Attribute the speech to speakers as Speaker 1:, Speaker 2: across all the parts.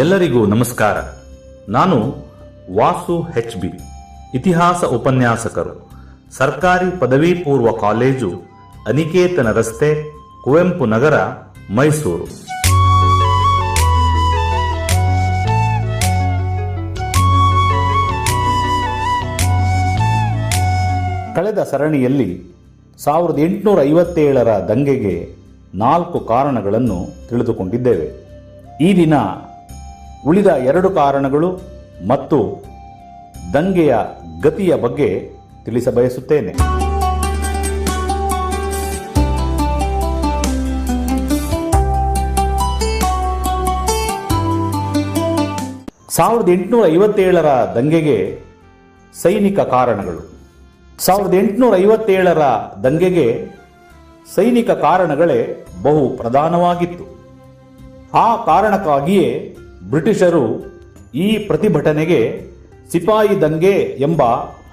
Speaker 1: ಎಲ್ಲರಿಗೂ ನಮಸ್ಕಾರ. ನಾನು ವಾಸು ಹೆಚ್ ಬಿ, ಇತಿಹಾಸ ಉಪನ್ಯಾಸಕರು. ಸರ್ಕಾರಿ ಪದವಿ ಪೂರ್ವ ಕಾಲೇಜು, ಅನಿಕೇತನ ರಸ್ತೆ, ಕುವೆಂಪು ನಗರ, ಮೈಸೂರು. ಕಳೆದ ಸರಣಿಯಲ್ಲಿ ಸಾವಿರದ ಎಂಟುನೂರ ಐವತ್ತೇಳರ ದಂಗೆಗೆ ನಾಲ್ಕು ಕಾರಣಗಳನ್ನು ತಿಳಿದುಕೊಂಡಿದ್ದೇವೆ. ಈ ದಿನ ಉಳಿದ ಎರಡು ಕಾರಣಗಳು ಮತ್ತು ದಂಗೆಯ ಗತಿಯ ಬಗ್ಗೆ ತಿಳಿಸಬಯಸುತ್ತೇನೆ. ಸಾವಿರದ ಎಂಟುನೂರ ಐವತ್ತೇಳರ ದಂಗೆಗೆ ಸೈನಿಕ ಕಾರಣಗಳು. ಸಾವಿರದ ಎಂಟುನೂರ ಐವತ್ತೇಳರ ದಂಗೆಗೆ ಸೈನಿಕ ಕಾರಣಗಳೇ ಬಹು ಪ್ರಧಾನವಾಗಿತ್ತು. ಆ ಕಾರಣಕ್ಕಾಗಿಯೇ ಬ್ರಿಟಿಷರು ಈ ಪ್ರತಿಭಟನೆಗೆ ಸಿಪಾಯಿ ದಂಗೆ ಎಂಬ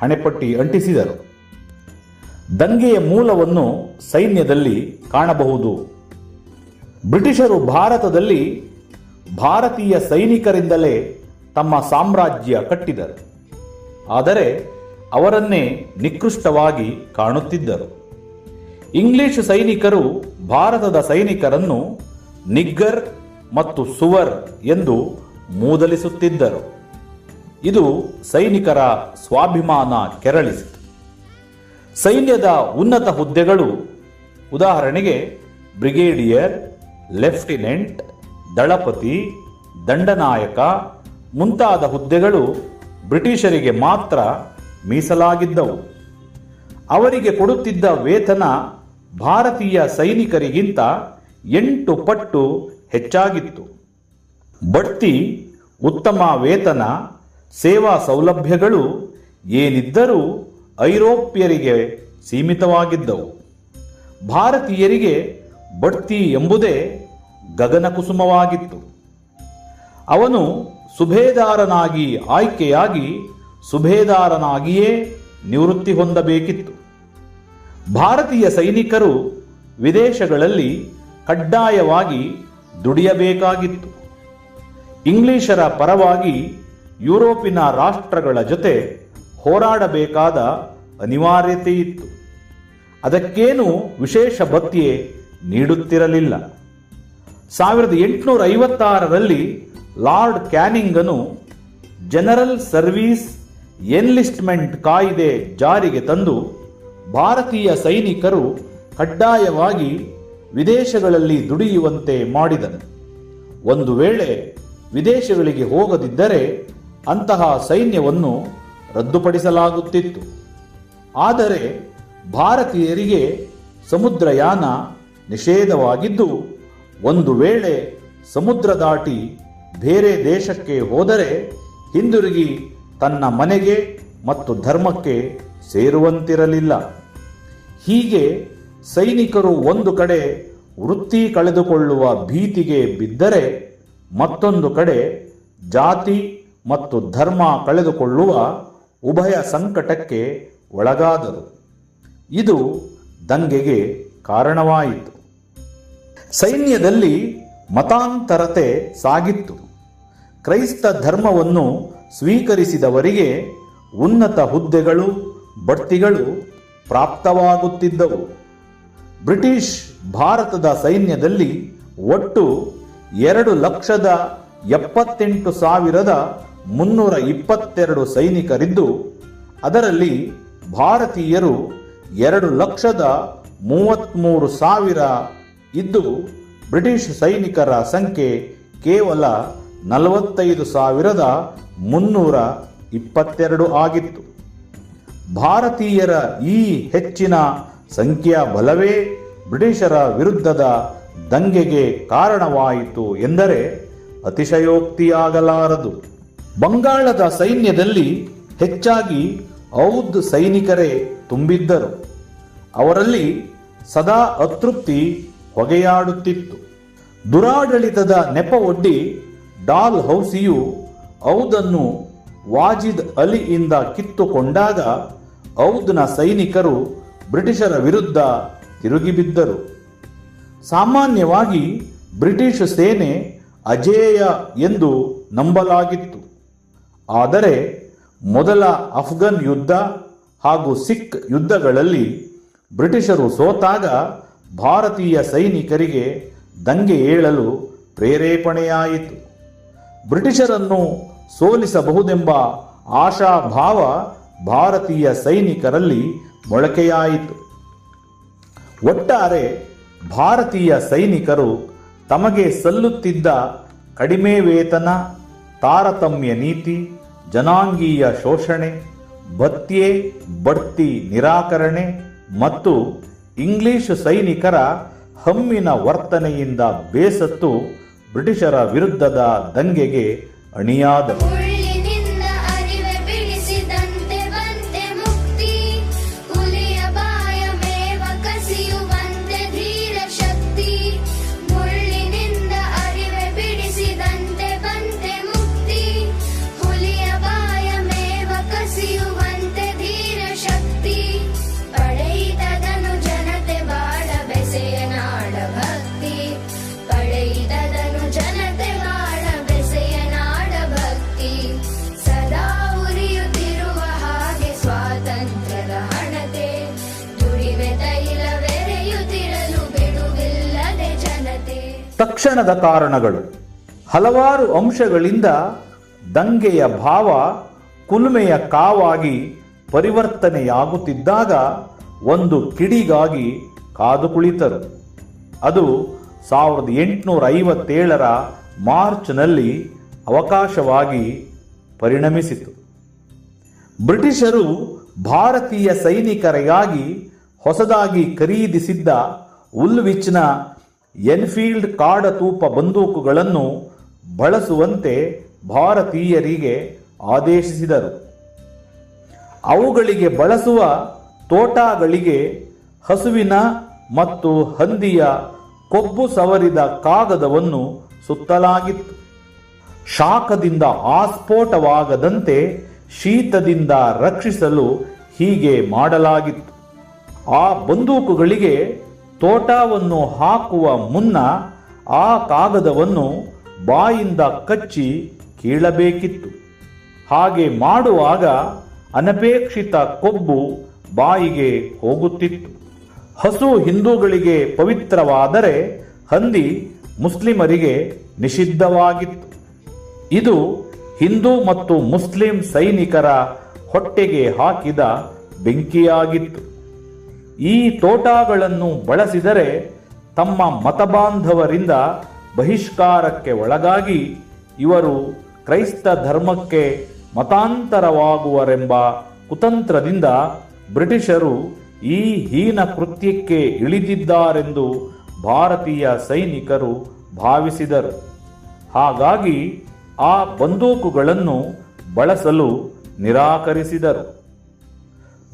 Speaker 1: ಹಣೆಪಟ್ಟಿ ಅಂಟಿಸಿದರು. ದಂಗೆಯ ಮೂಲವನ್ನು ಸೈನ್ಯದಲ್ಲಿ ಕಾಣಬಹುದು. ಬ್ರಿಟಿಷರು ಭಾರತದಲ್ಲಿ ಭಾರತೀಯ ಸೈನಿಕರಿಂದಲೇ ತಮ್ಮ ಸಾಮ್ರಾಜ್ಯ ಕಟ್ಟಿದರು. ಆದರೆ ಅವರನ್ನೇ ನಿಕೃಷ್ಟವಾಗಿ ಕಾಣುತ್ತಿದ್ದರು. ಇಂಗ್ಲಿಷ್ ಸೈನಿಕರು ಭಾರತದ ಸೈನಿಕರನ್ನು ನಿಗ್ಗರ್ ಮತ್ತು ಸುವರ್ ಎಂದು ಮೂದಲಿಸುತ್ತಿದ್ದರು. ಇದು ಸೈನಿಕರ ಸ್ವಾಭಿಮಾನ ಕೆರಳಿಸಿತು ಸೈನ್ಯದ ಉನ್ನತ ಹುದ್ದೆಗಳು, ಉದಾಹರಣೆಗೆ ಬ್ರಿಗೇಡಿಯರ್, ಲೆಫ್ಟಿನೆಂಟ್, ದಳಪತಿ, ದಂಡನಾಯಕ ಮುಂತಾದ ಹುದ್ದೆಗಳು ಬ್ರಿಟಿಷರಿಗೆ ಮಾತ್ರ ಮೀಸಲಾಗಿದ್ದವು. ಅವರಿಗೆ ಕೊಡುತ್ತಿದ್ದ ವೇತನ ಭಾರತೀಯ ಸೈನಿಕರಿಗಿಂತ ಎಂಟು ಪಟ್ಟು ಹೆಚ್ಚಾಗಿತ್ತು. ಬಡ್ತಿ, ಉತ್ತಮ ವೇತನ, ಸೇವಾ ಸೌಲಭ್ಯಗಳು ಏನಿದ್ದರೂ ಐರೋಪ್ಯರಿಗೆ ಸೀಮಿತವಾಗಿದ್ದವು. ಭಾರತೀಯರಿಗೆ ಬಡ್ತಿ ಎಂಬುದೇ ಗಗನಕುಸುಮವಾಗಿತ್ತು. ಅವನು ಸುಭೇದಾರನಾಗಿ ಆಯ್ಕೆಯಾಗಿ ಸುಭೇದಾರನಾಗಿಯೇ ನಿವೃತ್ತಿ ಹೊಂದಬೇಕಿತ್ತು. ಭಾರತೀಯ ಸೈನಿಕರು ವಿದೇಶಗಳಲ್ಲಿ ಕಡ್ಡಾಯವಾಗಿ ದುಡಿಯಬೇಕಾಗಿತ್ತು. ಇಂಗ್ಲಿಷರ ಪರವಾಗಿ ಯುರೋಪಿನ ರಾಷ್ಟ್ರಗಳ ಜೊತೆ ಹೋರಾಡಬೇಕಾದ ಅನಿವಾರ್ಯತೆ ಇತ್ತು ಅದಕ್ಕೇನು ವಿಶೇಷ ಭತ್ಯೆ ನೀಡುತ್ತಿರಲಿಲ್ಲ. ಸಾವಿರದ ಎಂಟುನೂರ ಐವತ್ತಾರರಲ್ಲಿ ಲಾರ್ಡ್ ಕ್ಯಾನಿಂಗನು ಜನರಲ್ ಸರ್ವೀಸ್ ಎನ್ಲಿಸ್ಟ್ಮೆಂಟ್ ಕಾಯ್ದೆ ಜಾರಿಗೆ ತಂದು ಭಾರತೀಯ ಸೈನಿಕರು ಕಡ್ಡಾಯವಾಗಿ ವಿದೇಶಗಳಲ್ಲಿ ದುಡಿಯುವಂತೆ ಮಾಡಿದನು. ಒಂದು ವೇಳೆ ವಿದೇಶಗಳಿಗೆ ಹೋಗದಿದ್ದರೆ ಅಂತಹ ಸೈನ್ಯವನ್ನು ರದ್ದುಪಡಿಸಲಾಗುತ್ತಿತ್ತು. ಆದರೆ ಭಾರತೀಯರಿಗೆ ಸಮುದ್ರಯಾನ ನಿಷೇಧವಾಗಿದ್ದು, ಒಂದು ವೇಳೆ ಸಮುದ್ರ ದಾಟಿ ಬೇರೆ ದೇಶಕ್ಕೆ ಹೋದರೆ ಹಿಂದಿರುಗಿ ತನ್ನ ಮನೆಗೆ ಮತ್ತು ಧರ್ಮಕ್ಕೆ ಸೇರುವಂತಿರಲಿಲ್ಲ. ಹೀಗೆ ಸೈನಿಕರು ಒಂದು ಕಡೆ ವೃತ್ತಿ ಕಳೆದುಕೊಳ್ಳುವ ಭೀತಿಗೆ ಬಿದ್ದರೆ ಮತ್ತೊಂದು ಕಡೆ ಜಾತಿ ಮತ್ತು ಧರ್ಮ ಕಳೆದುಕೊಳ್ಳುವ ಉಭಯ ಸಂಕಟಕ್ಕೆ ಒಳಗಾದರು. ಇದು ದಂಗೆಗೆ ಕಾರಣವಾಯಿತು. ಸೈನ್ಯದಲ್ಲಿ ಮತಾಂತರತೆ ಸಾಗಿತ್ತು. ಕ್ರೈಸ್ತ ಧರ್ಮವನ್ನು ಸ್ವೀಕರಿಸಿದವರಿಗೆ ಉನ್ನತ ಹುದ್ದೆಗಳು, ಬಡ್ತಿಗಳು ಪ್ರಾಪ್ತವಾಗುತ್ತಿದ್ದವು. ಬ್ರಿಟಿಷ್ ಭಾರತದ ಸೈನ್ಯದಲ್ಲಿ ಒಟ್ಟು ಎರಡು ಲಕ್ಷದ ಎಪ್ಪತ್ತೆಂಟು ಸಾವಿರದ ಮುನ್ನೂರ ಇಪ್ಪತ್ತೆರಡು ಸೈನಿಕರಿದ್ದು, ಅದರಲ್ಲಿ ಭಾರತೀಯರು ಎರಡು ಲಕ್ಷದ ಮೂವತ್ತ್ಮೂರು ಸಾವಿರ ಇದ್ದು, ಬ್ರಿಟಿಷ್ ಸೈನಿಕರ ಸಂಖ್ಯೆ ಕೇವಲ ನಲವತ್ತೈದು ಸಾವಿರದ ಮುನ್ನೂರ ಇಪ್ಪತ್ತೆರಡು ಆಗಿತ್ತು. ಭಾರತೀಯರ ಈ ಹೆಚ್ಚಿನ ಸಂಖ್ಯಾ ಬಲವೇ ಬ್ರಿಟಿಷರ ವಿರುದ್ಧದ ದಂಗೆಗೆ ಕಾರಣವಾಯಿತು ಎಂದರೆ ಅತಿಶಯೋಕ್ತಿಯಾಗಲಾರದು. ಬಂಗಾಳದ ಸೈನ್ಯದಲ್ಲಿ ಹೆಚ್ಚಾಗಿ ಔದ್ ಸೈನಿಕರೇ ತುಂಬಿದ್ದರು. ಅವರಲ್ಲಿ ಸದಾ ಅತೃಪ್ತಿ ಹೊಗೆಯಾಡುತ್ತಿತ್ತು. ದುರಾಡಳಿತದ ನೆಪವೊಡ್ಡಿ ಡಾಲ್ ಹೌಸಿಯು ಔದನ್ನು ವಾಜಿದ್ ಅಲಿಯಿಂದ ಕಿತ್ತುಕೊಂಡಾಗ ಔದ್ನ ಸೈನಿಕರು ಬ್ರಿಟಿಷರ ವಿರುದ್ಧ ತಿರುಗಿಬಿದ್ದರು ಸಾಮಾನ್ಯವಾಗಿ ಬ್ರಿಟಿಷ್ ಸೇನೆ ಅಜೇಯ ಎಂದು ನಂಬಲಾಗಿತ್ತು. ಆದರೆ ಮೊದಲ ಅಫ್ಘನ್ ಯುದ್ಧ ಹಾಗೂ ಸಿಖ್ ಯುದ್ಧಗಳಲ್ಲಿ ಬ್ರಿಟಿಷರು ಸೋತಾಗ ಭಾರತೀಯ ಸೈನಿಕರಿಗೆ ದಂಗೆ ಏಳಲು ಪ್ರೇರೇಪಣೆಯಾಯಿತು. ಬ್ರಿಟಿಷರನ್ನು ಸೋಲಿಸಬಹುದೆಂಬ ಆಶಾಭಾವ ಭಾರತೀಯ ಸೈನಿಕರಲ್ಲಿ ಮೊಳಕೆಯಾಯಿತು. ಒಟ್ಟಾರೆ ಭಾರತೀಯ ಸೈನಿಕರು ತಮಗೆ ಸಲ್ಲುತ್ತಿದ್ದ ಕಡಿಮೆ ವೇತನ, ತಾರತಮ್ಯ ನೀತಿ, ಜನಾಂಗೀಯ ಶೋಷಣೆ, ಭತ್ಯೆ, ಬಡ್ತಿ ನಿರಾಕರಣೆ ಮತ್ತು ಇಂಗ್ಲಿಷ್ ಸೈನಿಕರ ಹಮ್ಮಿನ ವರ್ತನೆಯಿಂದ ಬೇಸತ್ತು ಬ್ರಿಟಿಷರ ವಿರುದ್ಧದ ದಂಗೆಗೆ ಅಣಿಯಾದರು. ತಕ್ಷಣದ ಕಾರಣಗಳು. ಹಲವಾರು ಅಂಶಗಳಿಂದ ದಂಗೆಯ ಭಾವ, ಕುಲುಮೆಯ ಕಾವಾಗಿ ಪರಿವರ್ತನೆಯಾಗುತ್ತಿದ್ದಾಗ ಒಂದು ಕಿಡಿಗಾಗಿ ಕಾದು ಕುಳಿತರು. ಅದು ಸಾವಿರದ ಎಂಟುನೂರ ಐವತ್ತೇಳರ ಮಾರ್ಚ್ನಲ್ಲಿ ಅವಕಾಶವಾಗಿ ಪರಿಣಮಿಸಿತು. ಬ್ರಿಟಿಷರು ಭಾರತೀಯ ಸೈನಿಕರಿಗಾಗಿ ಹೊಸದಾಗಿ ಖರೀದಿಸಿದ್ದ ಉಲ್ವಿಚ್ನ ಎನ್ಫೀಲ್ಡ್ ಕಾಡತೂಪ ಬಂದೂಕುಗಳನ್ನು ಬಳಸುವಂತೆ ಭಾರತೀಯರಿಗೆ ಆದೇಶಿಸಿದರು. ಅವುಗಳಿಗೆ ಬಳಸುವ ತೋಟಗಳಿಗೆ ಹಸುವಿನ ಮತ್ತು ಹಂದಿಯ ಕೊಬ್ಬು ಸವರಿದ ಕಾಗದವನ್ನು ಸುತ್ತಲಾಗಿತ್ತು. ಶಾಖದಿಂದ ಆಸ್ಫೋಟವಾಗದಂತೆ ಶೀತದಿಂದ ರಕ್ಷಿಸಲು ಹೀಗೆ ಮಾಡಲಾಗಿತ್ತು. ಆ ಬಂದೂಕುಗಳಿಗೆ ತೋಟವನ್ನು ಹಾಕುವ ಮುನ್ನ ಆ ಕಾಗದವನ್ನು ಬಾಯಿಂದ ಕಚ್ಚಿ ಕೀಳಬೇಕಿತ್ತು. ಹಾಗೆ ಮಾಡುವಾಗ ಅನಪೇಕ್ಷಿತ ಕೊಬ್ಬು ಬಾಯಿಗೆ ಹೋಗುತ್ತಿತ್ತು. ಹಸು ಹಿಂದೂಗಳಿಗೆ ಪವಿತ್ರವಾದರೆ ಹಂದಿ ಮುಸ್ಲಿಮರಿಗೆ ನಿಷಿದ್ಧವಾಗಿತ್ತು. ಇದು ಹಿಂದೂ ಮತ್ತು ಮುಸ್ಲಿಂ ಸೈನಿಕರ ಹೊಟ್ಟೆಗೆ ಹಾಕಿದ ಬೆಂಕಿಯಾಗಿತ್ತು. ಈ ತೋಟಗಳನ್ನು ಬಳಸಿದರೆ ತಮ್ಮ ಮತಬಾಂಧವರಿಂದ ಬಹಿಷ್ಕಾರಕ್ಕೆ ಒಳಗಾಗಿ ಇವರು ಕ್ರೈಸ್ತ ಧರ್ಮಕ್ಕೆ ಮತಾಂತರವಾಗುವರೆಂಬ ಕುತಂತ್ರದಿಂದ ಬ್ರಿಟಿಷರು ಈ ಹೀನ ಕೃತ್ಯಕ್ಕೆ ಇಳಿದಿದ್ದಾರೆಂದು ಭಾರತೀಯ ಸೈನಿಕರು ಭಾವಿಸಿದರು. ಹಾಗಾಗಿ ಆ ಬಂದೂಕುಗಳನ್ನು ಬಳಸಲು ನಿರಾಕರಿಸಿದರು.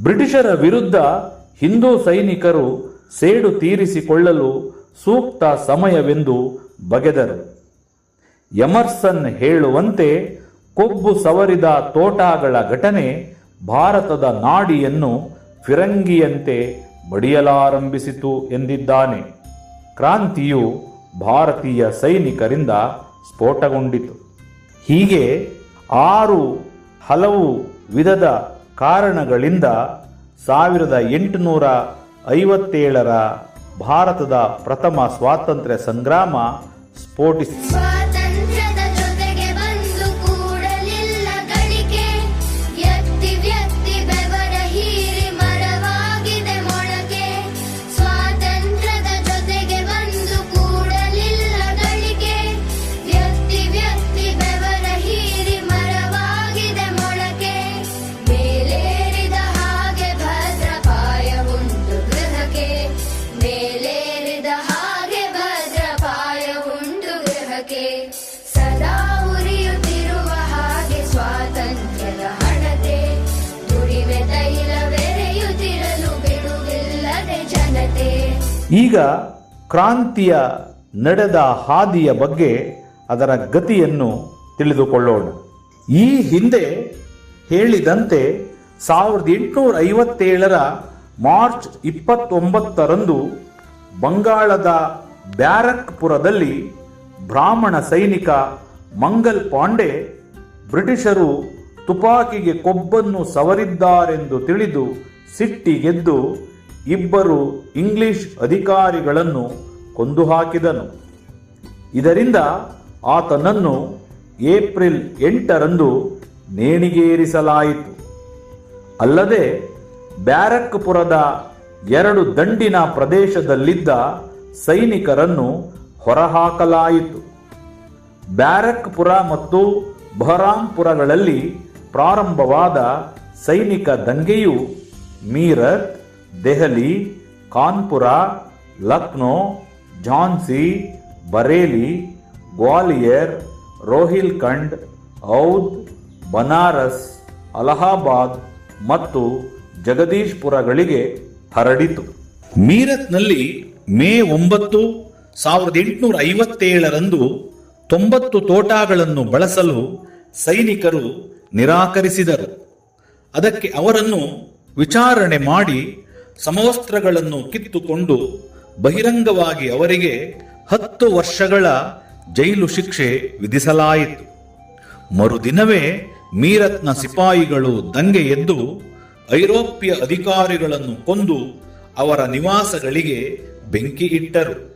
Speaker 1: ಬ್ರಿಟಿಷರ ವಿರುದ್ಧ ಹಿಂದೂ ಸೈನಿಕರು ಸೇಡು ತೀರಿಸಿಕೊಳ್ಳಲು ಸೂಕ್ತ ಸಮಯವೆಂದು ಬಗೆದರು. ಎಮರ್ಸನ್ ಹೇಳುವಂತೆ ಕೊಬ್ಬು ಸವರಿದ ತೋಟಗಳ ಘಟನೆ ಭಾರತದ ನಾಡಿಯನ್ನು ಫಿರಂಗಿಯಂತೆ ಬಡಿಯಲಾರಂಭಿಸಿತು ಎಂದಿದ್ದಾನೆ. ಕ್ರಾಂತಿಯು ಭಾರತೀಯ ಸೈನಿಕರಿಂದ ಸ್ಫೋಟಗೊಂಡಿತು. ಹೀಗೆ ಆರು ಹಲವು ವಿಧದ ಕಾರಣಗಳಿಂದ ಸಾವಿರದ ಎಂಟುನೂರ ಐವತ್ತೇಳರ ಭಾರತದ ಪ್ರಥಮ ಸ್ವಾತಂತ್ರ್ಯ ಸಂಗ್ರಾಮ ಸ್ಫೋಟಿಸಿತು ಈಗ ಕ್ರಾಂತಿಯ ನಡೆದ ಹಾದಿಯ ಬಗ್ಗೆ ಅದರ ಗತಿಯನ್ನು ತಿಳಿದುಕೊಳ್ಳೋಣ. ಈ ಹಿಂದೆ ಹೇಳಿದಂತೆ ಸಾವಿರದ ಎಂಟುನೂರ ಐವತ್ತೇಳರ ಮಾರ್ಚ್ ಇಪ್ಪತ್ತೊಂಬತ್ತರಂದು ಬಂಗಾಳದ ಬ್ಯಾರಕ್ಪುರದಲ್ಲಿ ಬ್ರಾಹ್ಮಣ ಸೈನಿಕ ಮಂಗಲ್ ಪಾಂಡೆ ಬ್ರಿಟಿಷರು ತುಪಾಕಿಗೆ ಕೊಬ್ಬನ್ನು ಸವರಿದ್ದಾರೆಂದು ತಿಳಿದು ಸಿಟ್ಟಿಗೆದ್ದು ಇಬ್ಬರು ಇಂಗ್ಲಿಷ್ ಅಧಿಕಾರಿಗಳನ್ನು ಕೊಂದು ಹಾಕಿದನು ಇದರಿಂದ ಆತನನ್ನು ಏಪ್ರಿಲ್ ಎಂಟರಂದು ನೇಣಿಗೇರಿಸಲಾಯಿತು. ಅಲ್ಲದೆ ಬ್ಯಾರಕ್ಪುರದ ಎರಡು ದಂಡಿನ ಪ್ರದೇಶದಲ್ಲಿದ್ದ ಸೈನಿಕರನ್ನು ಹೊರಹಾಕಲಾಯಿತು. ಬ್ಯಾರಕ್ಪುರ ಮತ್ತು ಬಹರಾಂಪುರಗಳಲ್ಲಿ ಪ್ರಾರಂಭವಾದ ಸೈನಿಕ ದಂಗೆಯು ಮೀರತ್ ದೆಹಲಿ, ಕಾನ್ಪುರ, ಲಕ್ನೋ, ಝಾನ್ಸಿ, ಬರೇಲಿ, ಗ್ವಾಲಿಯರ್, ರೋಹಿಲ್ಖಂಡ್ ಔದ್ ಬನಾರಸ್, ಅಲಹಾಬಾದ್ ಮತ್ತು ಜಗದೀಶ್ಪುರಗಳಿಗೆ ಹರಡಿತು. ಮೀರತ್ನಲ್ಲಿ ಮೇ ಒಂಬತ್ತು ಸಾವಿರದ ಎಂಟುನೂರ ಐವತ್ತೇಳರಂದು ತೊಂಬತ್ತು ತೋಟಗಳನ್ನು ಬಳಸಲು ಸೈನಿಕರು ನಿರಾಕರಿಸಿದರು. ಅದಕ್ಕೆ ಅವರನ್ನು ವಿಚಾರಣೆ ಮಾಡಿ ಸಮವಸ್ತ್ರಗಳನ್ನು ಕಿತ್ತುಕೊಂಡು ಬಹಿರಂಗವಾಗಿ ಅವರಿಗೆ ಹತ್ತು ವರ್ಷಗಳ ಜೈಲು ಶಿಕ್ಷೆ ವಿಧಿಸಲಾಯಿತು. ಮರುದಿನವೇ ಮೀರತ್ನ ಸಿಪಾಯಿಗಳು ದಂಗೆ ಎದ್ದು ಐರೋಪ್ಯ ಅಧಿಕಾರಿಗಳನ್ನು ಕೊಂದು ಅವರ ನಿವಾಸಗಳಿಗೆ ಬೆಂಕಿ ಇಟ್ಟರು.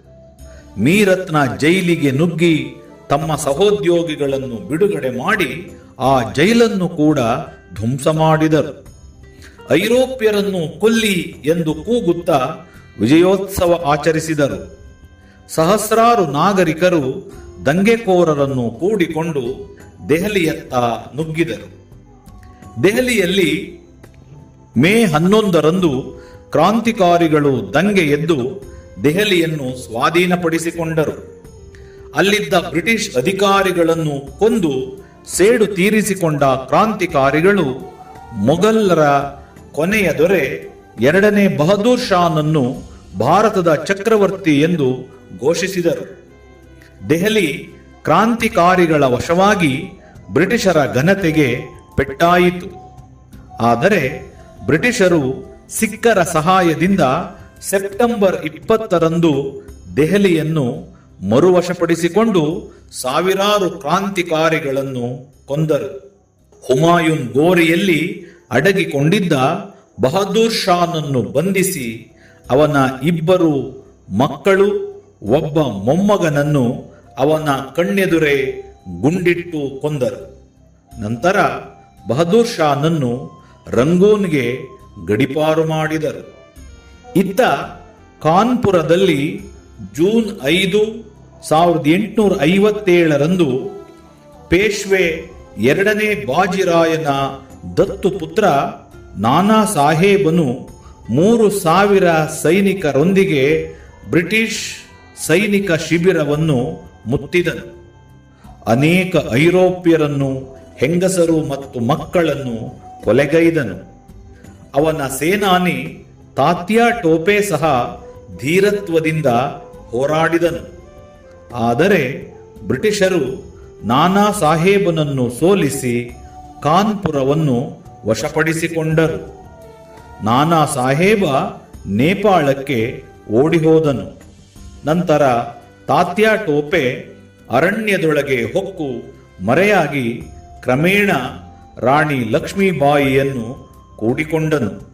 Speaker 1: ಮೀರತ್ನ ಜೈಲಿಗೆ ನುಗ್ಗಿ ತಮ್ಮ ಸಹೋದ್ಯೋಗಿಗಳನ್ನು ಬಿಡುಗಡೆ ಮಾಡಿ ಆ ಜೈಲನ್ನು ಕೂಡ ಧ್ವಂಸ ಮಾಡಿದರು. ಐರೋಪ್ಯರನ್ನು ಕೊಲ್ಲಿ ಎಂದು ಕೂಗುತ್ತಾ ವಿಜಯೋತ್ಸವ ಆಚರಿಸಿದರು. ಸಹಸ್ರಾರು ನಾಗರಿಕರು ದಂಗೆಕೋರರನ್ನು ಕೂಡಿಕೊಂಡು ದೆಹಲಿಯತ್ತ ನುಗ್ಗಿದರು. ದೆಹಲಿಯಲ್ಲಿ ಮೇ ಹನ್ನೊಂದರಂದು ಕ್ರಾಂತಿಕಾರಿಗಳು ದಂಗೆ ಎದ್ದು ದೆಹಲಿಯನ್ನು ಸ್ವಾಧೀನಪಡಿಸಿಕೊಂಡರು. ಅಲ್ಲಿದ್ದ ಬ್ರಿಟಿಷ್ ಅಧಿಕಾರಿಗಳನ್ನು ಕೊಂದು ಸೇಡು ತೀರಿಸಿಕೊಂಡ ಕ್ರಾಂತಿಕಾರಿಗಳು ಮೊಘಲರ ಕೊನೆಯ ದೊರೆ, ಎರಡನೇ ಬಹದ್ದೂರ್ ಶಾನನ್ನು ಭಾರತದ ಚಕ್ರವರ್ತಿ ಎಂದು ಘೋಷಿಸಿದರು. ದೆಹಲಿ ಕ್ರಾಂತಿಕಾರಿಗಳ ವಶವಾಗಿ ಬ್ರಿಟಿಷರ ಘನತೆಗೆ ಪೆಟ್ಟಾಯಿತು. ಆದರೆ ಬ್ರಿಟಿಷರು ಸಿಖ್ಖರ ಸಹಾಯದಿಂದ ಸೆಪ್ಟೆಂಬರ್ ಇಪ್ಪತ್ತರಂದು ದೆಹಲಿಯನ್ನು ಮರುವಶಪಡಿಸಿಕೊಂಡು ಸಾವಿರಾರು ಕ್ರಾಂತಿಕಾರಿಗಳನ್ನು ಕೊಂದರು. ಹುಮಾಯೂನ್ ಗೋರಿಯಲ್ಲಿ ಅಡಗಿಕೊಂಡಿದ್ದ ಬಹದ್ದೂರ್ ಶಾನನ್ನು ಬಂಧಿಸಿ ಅವನ ಇಬ್ಬರು ಮಕ್ಕಳು, ಒಬ್ಬ ಮೊಮ್ಮಗನನ್ನು ಅವನ ಕಣ್ಣೆದುರೇ ಗುಂಡಿಟ್ಟು ಕೊಂದರು. ನಂತರ ಬಹದ್ದೂರ್ ಶಾನನ್ನು ರಂಗೂನ್ಗೆ ಗಡಿಪಾರು ಮಾಡಿದರು. ಇತ್ತ ಕಾನ್ಪುರದಲ್ಲಿ ಜೂನ್ ಐದು ಸಾವಿರದ ಎಂಟುನೂರ ಐವತ್ತೇಳರಂದು ಪೇಶ್ವೆ ಎರಡನೇ ಬಾಜಿರಾಯನ ದತ್ತು ಪುತ್ರ ನಾನಾ ಸಾಹೇಬನು ಮೂರು ಸಾವಿರ ಸೈನಿಕರೊಂದಿಗೆ ಬ್ರಿಟಿಷ್ ಸೈನಿಕ ಶಿಬಿರವನ್ನು ಮುತ್ತಿದನು. ಅನೇಕ ಐರೋಪ್ಯರನ್ನು, ಹೆಂಗಸರು ಮತ್ತು ಮಕ್ಕಳನ್ನು ಕೊಲೆಗೈದನು. ಅವನ ಸೇನಾನಿ ತಾತ್ಯಾ ಟೋಪೆ ಸಹ ಧೀರತ್ವದಿಂದ ಹೋರಾಡಿದನು. ಆದರೆ ಬ್ರಿಟಿಷರು ನಾನಾ ಸಾಹೇಬನನ್ನು ಸೋಲಿಸಿ ಕಾನ್ಪುರವನ್ನು ವಶಪಡಿಸಿಕೊಂಡರು. ನಾನಾ ಸಾಹೇಬ ನೇಪಾಳಕ್ಕೆ ಓಡಿಹೋದನು. ನಂತರ ತಾತ್ಯಾ ಟೋಪೆ ಅರಣ್ಯದೊಳಗೆ ಹೊಕ್ಕು ಮರೆಯಾಗಿ ಕ್ರಮೇಣ ರಾಣಿ ಲಕ್ಷ್ಮೀಬಾಯಿಯನ್ನು ಕೂಡಿಕೊಂಡನು.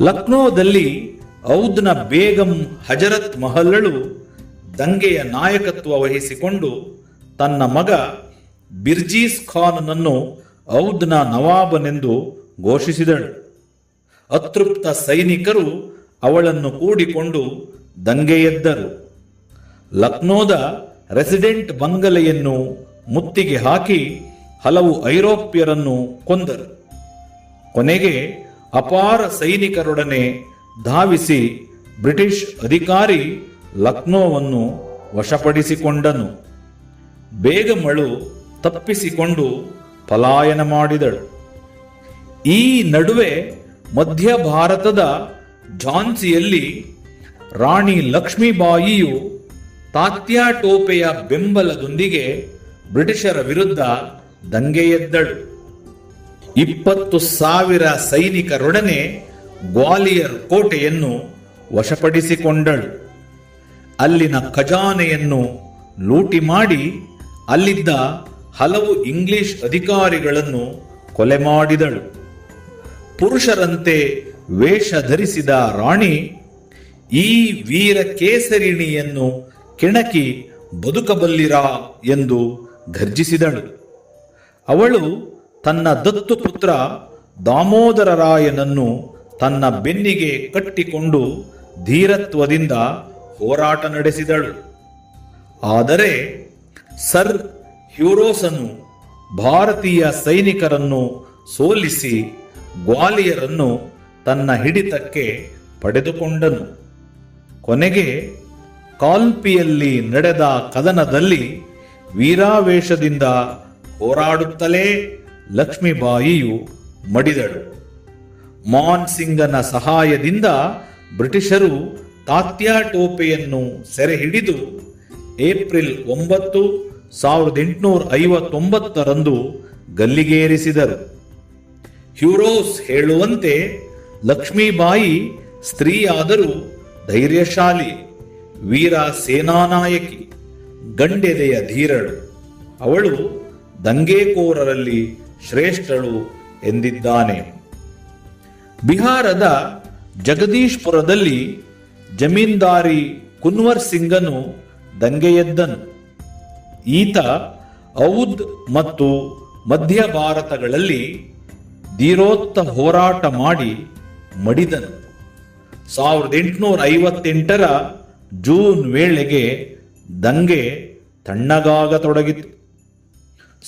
Speaker 1: ಲಕ್ನೋದಲ್ಲಿ ಔದ್ನ ಬೇಗಂ ಹಜರತ್ ಮಹಲ್ಲಳು ದಂಗೆಯ ನಾಯಕತ್ವ ವಹಿಸಿಕೊಂಡು ತನ್ನ ಮಗ ಬಿರ್ಜೀಸ್ ಖಾನ್ನನ್ನು ಔದ್ನ ನವಾಬನೆಂದು ಘೋಷಿಸಿದಳು. ಅತೃಪ್ತ ಸೈನಿಕರು ಅವಳನ್ನು ಕೂಡಿಕೊಂಡು ದಂಗೆ ಎದ್ದರು ಲಕ್ನೋದ ರೆಸಿಡೆಂಟ್ ಬಂಗಲೆಯನ್ನು ಮುತ್ತಿಗೆ ಹಾಕಿ ಹಲವು ಐರೋಪ್ಯರನ್ನು ಕೊಂದರು. ಕೊನೆಗೆ ಅಪಾರ ಸೈನಿಕರೊಡನೆ ಧಾವಿಸಿ ಬ್ರಿಟಿಷ್ ಅಧಿಕಾರಿ ಲಕ್ನೋವನ್ನು ವಶಪಡಿಸಿಕೊಂಡನು. ಬೇಗಮಳು ತಪ್ಪಿಸಿಕೊಂಡು ಪಲಾಯನ ಮಾಡಿದಳು. ಈ ನಡುವೆ ಮಧ್ಯ ಭಾರತದ ಝಾನ್ಸಿಯಲ್ಲಿ ರಾಣಿ ಲಕ್ಷ್ಮೀಬಾಯಿಯು ತಾತ್ಯಾ ಟೋಪೆಯ ಬೆಂಬಲದೊಂದಿಗೆ ಬ್ರಿಟಿಷರ ವಿರುದ್ಧ ದಂಗೆ ಎದ್ದಳು. ಇಪ್ಪತ್ತು ಸಾವಿರ ಸೈನಿಕರೊಡನೆ ಗ್ವಾಲಿಯರ್ ಕೋಟೆಯನ್ನು ವಶಪಡಿಸಿಕೊಂಡಳು. ಅಲ್ಲಿನ ಖಜಾನೆಯನ್ನು ಲೂಟಿ ಮಾಡಿ ಅಲ್ಲಿದ್ದ ಹಲವು ಇಂಗ್ಲಿಷ್ ಅಧಿಕಾರಿಗಳನ್ನು ಕೊಲೆ ಮಾಡಿದಳು. ಪುರುಷರಂತೆ ವೇಷ ಧರಿಸಿದ ರಾಣಿ ಈ ವೀರ ಕೇಸರಿಣಿಯನ್ನು ಕೆಣಕಿ ಬದುಕಬಲ್ಲಿರಾ ಎಂದು ಗರ್ಜಿಸಿದಳು ಅವಳು ತನ್ನ ದತ್ತು ಪುತ್ರ ದಾಮೋದರರಾಯನನ್ನು ತನ್ನ ಬೆನ್ನಿಗೆ ಕಟ್ಟಿಕೊಂಡು ಧೀರತ್ವದಿಂದ ಹೋರಾಟ ನಡೆಸಿದಳು. ಆದರೆ ಸರ್ ಹ್ಯೂರೋಸನು ಭಾರತೀಯ ಸೈನಿಕರನ್ನು ಸೋಲಿಸಿ ಗ್ವಾಲಿಯರನ್ನು ತನ್ನ ಹಿಡಿತಕ್ಕೆ ಪಡೆದುಕೊಂಡನು. ಕೊನೆಗೆ ಕಾಲ್ಪಿಯಲ್ಲಿ ನಡೆದ ಕದನದಲ್ಲಿ ವೀರಾವೇಶದಿಂದ ಹೋರಾಡುತ್ತಲೇ ಲಕ್ಷ್ಮೀಬಾಯಿಯು ಮಡಿದಳು. ಮಾನ್ ಸಿಂಗನ ಸಹಾಯದಿಂದ ಬ್ರಿಟಿಷರು ತಾತ್ಯಾ ಟೋಪೆಯನ್ನು ಸೆರೆ ಹಿಡಿದು ಏಪ್ರಿಲ್ ಒಂಬತ್ತು ಸಾವಿರದ ಎಂಟುನೂರ ಐವತ್ತೊಂಬತ್ತರಂದು ಗಲ್ಲಿಗೇರಿಸಿದರು. ಹ್ಯೂರೋಸ್ ಹೇಳುವಂತೆ, ಲಕ್ಷ್ಮೀಬಾಯಿ ಸ್ತ್ರೀಯಾದರೂ ಧೈರ್ಯಶಾಲಿ, ವೀರ ಸೇನಾನಾಯಕಿ, ಗಂಡೆದೆಯ ಧೀರಳು. ಅವಳು ದಂಗೆಕೋರರಲ್ಲಿ ಶ್ರೇಷ್ಠಳು ಎಂದಿದ್ದಾನೆ. ಬಿಹಾರದ ಜಗದೀಶ್ಪುರದಲ್ಲಿ ಜಮೀನ್ದಾರಿ ಕುನ್ವರ್ ಸಿಂಗನು ದಂಗೆಯೆದ್ದನು. ಈತ ಔದ್ ಮತ್ತು ಮಧ್ಯ ಭಾರತಗಳಲ್ಲಿ ಧೀರೋತ್ತ ಹೋರಾಟ ಮಾಡಿ ಮಡಿದನು. ಸಾವಿರದ ಎಂಟುನೂರ ಐವತ್ತೆಂಟರ ಜೂನ್ ವೇಳೆಗೆ ದಂಗೆ ತಣ್ಣಗಾಗತೊಡಗಿತು.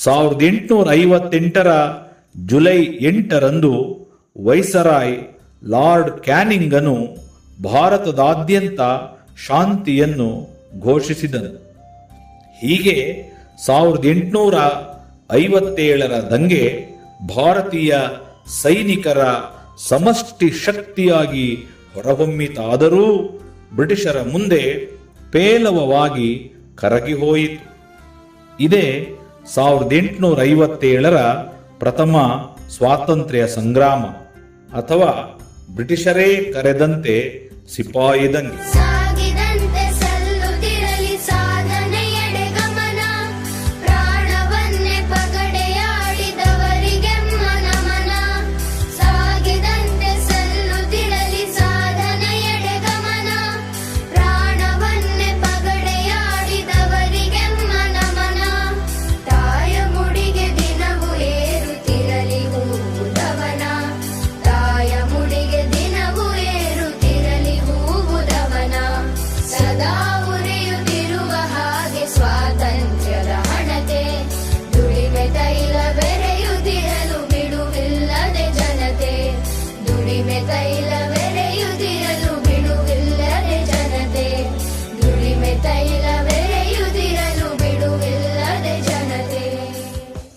Speaker 1: ಸಾವಿರದ ಎಂಟುನೂರ ಐವತ್ತೆಂಟರ ಜುಲೈ ಎಂಟರಂದು ವೈಸರಾಯ್ ಲಾರ್ಡ್ ಕ್ಯಾನಿಂಗನು ಭಾರತದಾದ್ಯಂತ ಶಾಂತಿಯನ್ನು ಘೋಷಿಸಿದನು. ಹೀಗೆ ಸಾವಿರದ ಎಂಟುನೂರ ಐವತ್ತೇಳರ ದಂಗೆ ಭಾರತೀಯ ಸೈನಿಕರ ಸಮಷ್ಟಿ ಶಕ್ತಿಯಾಗಿ ಹೊರಹೊಮ್ಮಿತಾದರೂ ಬ್ರಿಟಿಷರ ಮುಂದೆ ಪೇಲವವಾಗಿ ಕರಗಿ ಇದೇ ಸಾವಿರದ ಎಂಟುನೂರ ಐವತ್ತೇಳರ ಪ್ರಥಮ ಸ್ವಾತಂತ್ರ್ಯ ಸಂಗ್ರಾಮ ಅಥವಾ ಬ್ರಿಟಿಷರೇ ಕರೆದಂತೆ ಸಿಪಾಯಿ ದಂಗೆ.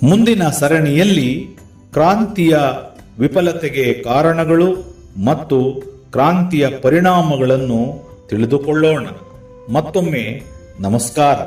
Speaker 1: ಮುಂದಿನ ಸರಣಿಯಲ್ಲಿ ಕ್ರಾಂತಿಯ ವಿಫಲತೆಗೆ ಕಾರಣಗಳು ಮತ್ತು ಕ್ರಾಂತಿಯ ಪರಿಣಾಮಗಳನ್ನು ತಿಳಿದುಕೊಳ್ಳೋಣ. ಮತ್ತೊಮ್ಮೆ ನಮಸ್ಕಾರ.